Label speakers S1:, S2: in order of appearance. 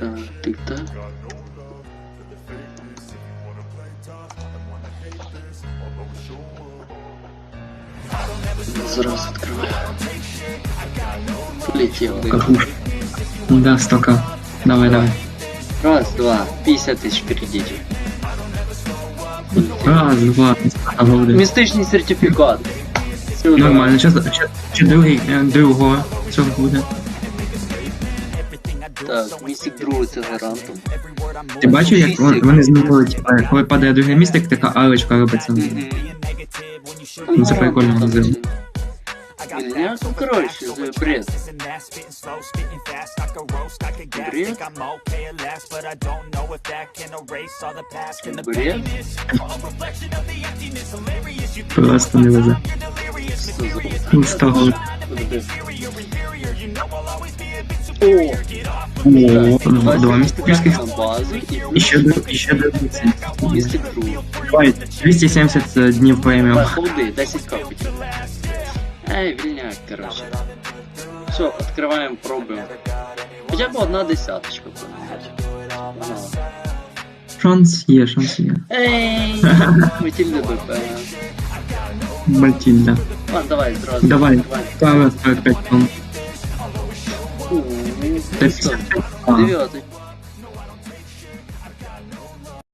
S1: Так, тик-так. Зараз відкриваю. Полетів.
S2: Кахуш. Да, стока. Давай, давай.
S1: Раз, два, 50 тисяч кредитів.
S2: Раз, два, голди.
S1: Містичний сертифікат. Сюди.
S2: Нормально, ще другий, е, другого цього буде.
S1: Так, містик другого це гарантом.
S2: Ти бачив, як вон- вони змінили, типа, коли падає другий містик, така алочка робиться. Ну, це прикольно вони зробили.
S1: Ну, бред. Бред? Бред?
S2: Просто не везе. Ну, з того.
S1: О,
S2: О, два містичних.
S1: на базу
S2: І ще друг, і ще другий. цей.
S1: містик другий.
S2: Давай, 270 днів преміум.
S1: Так, холди, 10 капель. Эй, вильняк, короче. Все, открываем, пробуем. Хотя бы одна десяточка. Ага.
S2: Шанс є, шанс є.
S1: Эй, Матильда БП.
S2: Мальтільда.
S1: Ладно, давай, сразу.
S2: Давай,
S1: давай.
S2: ставимо 45 тонн.
S1: У,
S2: Та
S1: что?
S2: 55. А,
S1: Девятый.